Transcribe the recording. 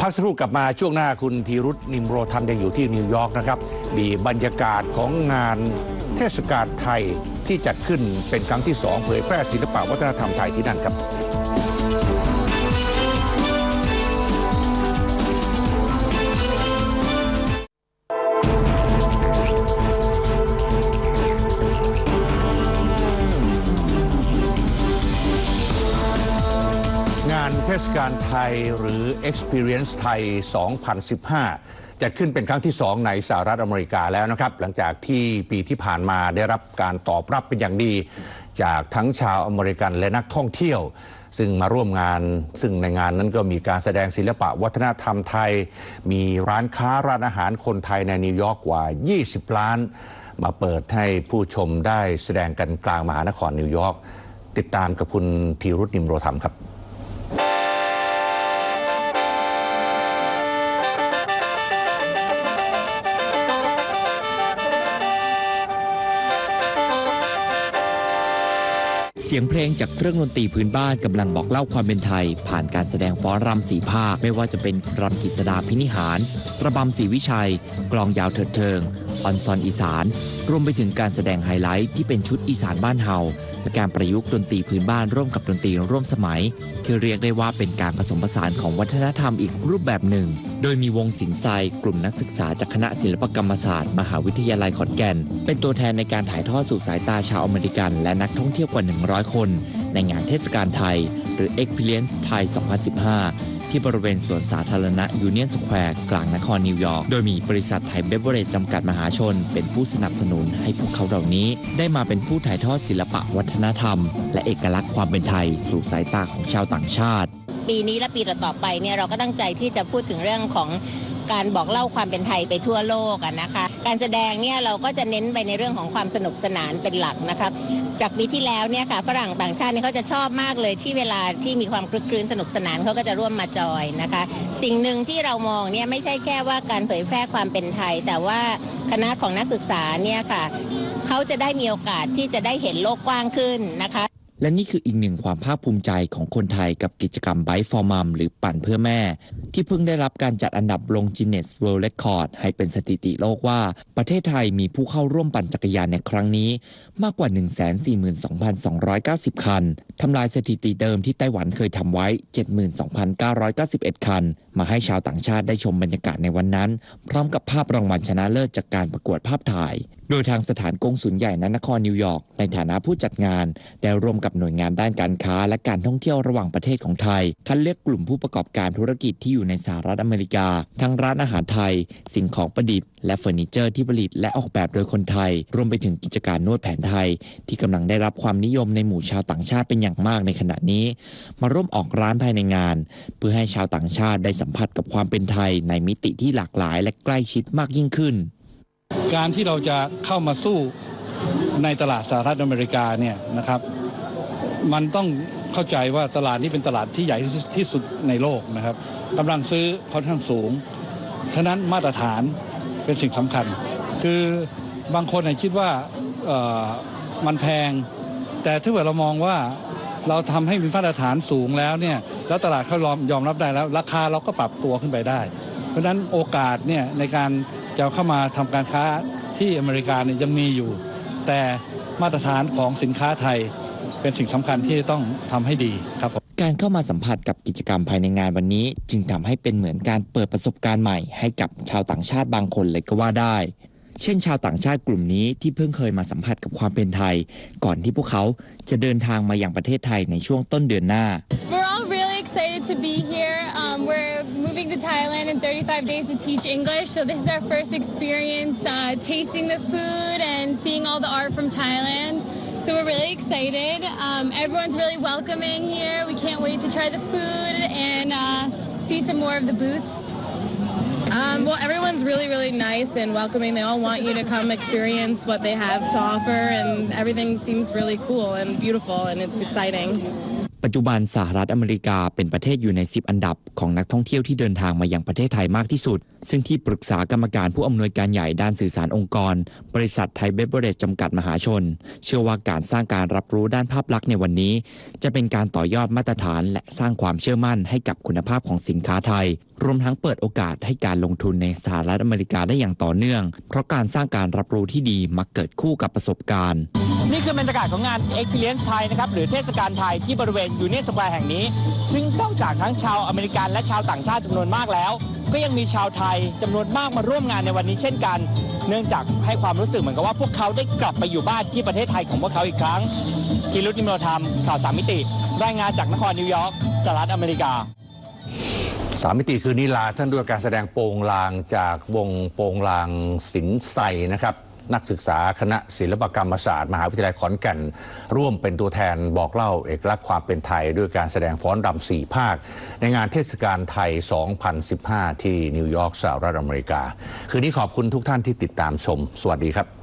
พักสักครู่กลับมาช่วงหน้าคุณธีรุธนิมโรธรรมยังอยู่ที่นิวยอร์กนะครับ มีบรรยากาศของงานเทศกาลไทยที่จัดขึ้นเป็นครั้งที่สองเผยแพร่ศิลปะวัฒนธรรมไทยที่นั่นครับ งานเทศกาลไทยหรือ Experience ไทย 2015 จัดขึ้นเป็นครั้งที่ 2 ในสหรัฐอเมริกาแล้วนะครับ หลังจากที่ปีที่ผ่านมาได้รับการตอบรับเป็นอย่างดี จากทั้งชาวอเมริกันและนักท่องเที่ยว ซึ่งมาร่วมงาน ซึ่งในงานนั้นก็มีการแสดงศิลปะวัฒนธรรมไทย มีร้านค้าร้านอาหารคนไทยในนิวยอร์กกว่า 20 ล้าน มาเปิดให้ผู้ชมได้แสดงกันกลางมหานครนิวยอร์กติดตามกับคุณธีรุธนิมโรธรรมครับ สียงเพลงจากเครื่องดนตรีพื้นบ้านกำลังบอกเล่าความเป็นไทย ผ่านการแสดงฟ้อนรำสีภาคไม่ว่าจะเป็นรำกิษดาพินิหาร ระบำศรีวิชัย กลองยาวเถิดเทิง ออนซอนอีสาน รวมไปถึงการแสดงไฮไลท์ที่เป็นชุดอีสานบ้านเฮาและการประยุกต์ดนตรีพื้นบ้านร่วมกับดนตรีร่วมสมัย ที่เรียกได้ว่าเป็นการผสมผสานของวัฒนธรรมอีกรูปแบบหนึ่ง โดยมีวงศิลป์ไซกลุ่มนักศึกษาจากคณะศิลปกรรมศาสตร์ มหาวิทยาลัยขอนแก่น เป็นตัวแทนในการถ่ายทอดสู่สายตาชาวอเมริกัน และนักท่องเที่ยวกว่า 100 คน ในงานเทศกาลไทย หรือ Experience ไทย2015 ที่บริเวณสวนสาธารณะยูเนียนสแควร์กลางนครนิวยอร์ก โดยมีบริษัทไทยเบเวอร์เรจจำกัดมหาชน เป็นผู้สนับสนุนให้พวกเขาเหล่านี้ ได้มาเป็นผู้ถ่ายทอดศิลปะวัฒนธรรม และเอกลักษณ์ความเป็นไทย สู่สายตาของชาวต่างชาติ ปีนี้และปีต่อๆไปเนี่ยเราก็ตั้งใจที่จะพูดถึงเรื่องของ การบอกเล่าความเป็นไทยไปทั่วโลกอะนะคะ การแสดงเนี่ยเราก็จะเน้นไปในเรื่องของความสนุกสนานเป็นหลักนะคะจากปีที่แล้วเนี่ยค่ะฝรั่งต่างชาติเนี่ยเขาจะชอบมากเลยที่เวลาที่มีความคลึกคลื้นสนุกสนานเขาก็จะร่วมมาจอยนะคะ สิ่งหนึ่งที่เรามองเนี่ยไม่ใช่แค่ว่าการเผยแพร่ความเป็นไทย แต่ว่าคณะของนักศึกษาเนี่ยค่ะเขาจะได้มีโอกาสที่จะได้เห็นโลกกว้างขึ้นนะคะ และนี่คืออีกหนึ่งความภาคภูมิใจของคนไทยกับกิจกรรม Bike for Mom หรือปั่นเพื่อแม่ ที่เพิ่งได้รับการจัดอันดับลง Guinness World Record ให้เป็นสถิติโลกว่า ประเทศไทยมีผู้เข้าร่วมปั่นจักรยานในครั้งนี้ มากกว่า 142,290 คัน ทำลายสถิติเดิมที่ไต้หวันเคยทำไว้ 72,991 คัน มาให้ชาวต่างชาติได้ชมบรรยากาศในวันนั้น พร้อมกับภาพรางวัลชนะเลิศจากการประกวดภาพถ่าย โดยทางสถานกงสุลใหญ่ณนครนิวยอร์กในฐานะผู้จัดงานได้ร่วมกับกับหน่วยงานด้านการค้า และการท่องเที่ยวระหว่างประเทศของไทย คัดเลือกกลุ่มผู้ประกอบการธุรกิจที่อยู่ในสหรัฐอเมริกา ทั้งร้านอาหารไทย สิ่งของประดิษฐ์และเฟอร์นิเจอร์ที่ผลิตและออกแบบโดยคนไทย รวมไปถึงกิจการนวดแผนไทย ที่กำลังได้รับความนิยมในหมู่ชาวต่างชาติเป็นอย่างมากในขณะนี้ มาร่วมออกร้านภายในงาน เพื่อให้ชาวต่างชาติได้สัมผัสกับความเป็นไทย ในมิติที่หลากหลาย และใกล้ชิดมากยิ่งขึ้น การที่เราจะเข้ามาสู้ในตลาดสหรัฐอเมริกาเนี่ยนะครับ มันต้องเข้าใจว่าตลาดนี้เป็นตลาดที่ใหญ่ที่สุดในโลกนะครับกำลังซื้อค่อนข้างสูงฉะนั้นมาตรฐานเป็นสิ่งสำคัญ คือบางคนคิดว่ามันแพง แต่ถ้าเกิดเรามองว่าเราทำให้มีมาตรฐานสูงแล้วเนี่ยแล้วตลาดเขายอมยอมรับได้แล้ว ราคาเราก็ปรับตัวขึ้นไปได้ เพราะฉะนั้นโอกาสเนี่ยในการจะเข้ามาทำการค้าที่อเมริกาเนี่ยยังมีอยู่ แต่มาตรฐานของสินค้าไทย เป็นสิ่งสำคัญที่ต้องทำให้ดีครับผมการเข้ามาสัมผัสกับกิจกรรมภายในงานวันนี้ จึงทำให้เป็นเหมือนการเปิดประสบการณ์ใหม่ให้กับชาวต่างชาติบางคนเลยก็ว่าได้ เช่นชาวต่างชาติกลุ่มนี้ที่เพิ่งเคยมาสัมผัสกับความเป็นไทย ก่อนที่พวกเขาจะเดินทางมาอย่างประเทศไทยในช่วงต้นเดือนหน้า We're all really excited to be here. Um, we're moving to Thailand in 35 days to teach English. So this is our first experience uh, tasting the food and seeing all the art from Thailand. So we're really excited. Um, everyone's really welcoming here. We can't wait to try the food and uh, see some more of the booths. Um, well, everyone's really, really nice and welcoming. They all want you to come experience what they have to offer, and everything seems really cool and beautiful, and it's exciting. ปัจจุบันสหรัฐอเมริกาเป็นประเทศอยู่ใน 10 อันดับของนักท่องเที่ยวที่เดินทางมายังประเทศไทยมากที่สุด ซึ่งที่ปรึกษากรรมการผู้อำนวยการใหญ่ด้านสื่อสารองค์กร บริษัทไทยเบเบอร์เรจจำกัดมหาชน เชื่อว่าการสร้างการรับรู้ด้านภาพลักษณ์ในวันนี้ จะเป็นการต่อยอดมาตรฐาน และสร้างความเชื่อมั่นให้กับคุณภาพของสินค้าไทย รวมทั้งเปิดโอกาสให้การลงทุนในสหรัฐอเมริกาได้อย่างต่อเนื่อง เพราะการสร้างการรับรู้ที่ดีมักเกิดคู่กับประสบการณ์ นี่คือบรรยากาศของงาน Experience ไทยนะครับหรือเทศกาลไทยที่บริเวณยูเนียนสแควร์แห่งนี้ ซึ่งนอกจากทั้งชาวอเมริกันและชาวต่างชาติจำนวนมากแล้ว ก็ยังมีชาวไทยจำนวนมากมาร่วมงานในวันนี้เช่นกัน เนื่องจากให้ความรู้สึกเหมือนกับว่าพวกเขาได้กลับไปอยู่บ้านที่ประเทศไทยของพวกเขาอีกครั้งกิรุตนิมโรธรรมข่าวสามมิติ รายงานจากนครนิวยอร์กสหรัฐอเมริกาสามมิติคืนนี้ลาท่านด้วยการแสดงโปงลางจากวงโปงลางสินใสนะครับ นักศึกษาคณะศิลปกรรมศาสตร์ มหาวิทยาลัยขอนแก่น ร่วมเป็นตัวแทนบอกเล่าเอกลักษณ์ความเป็นไทย ด้วยการแสดงฟ้อนรำสี่ภาค ในงานเทศกาลไทย 2015 ที่นิวยอร์กสหรัฐอเมริกา คืนนี้ขอบคุณทุกท่านที่ติดตามชม สวัสดีครับ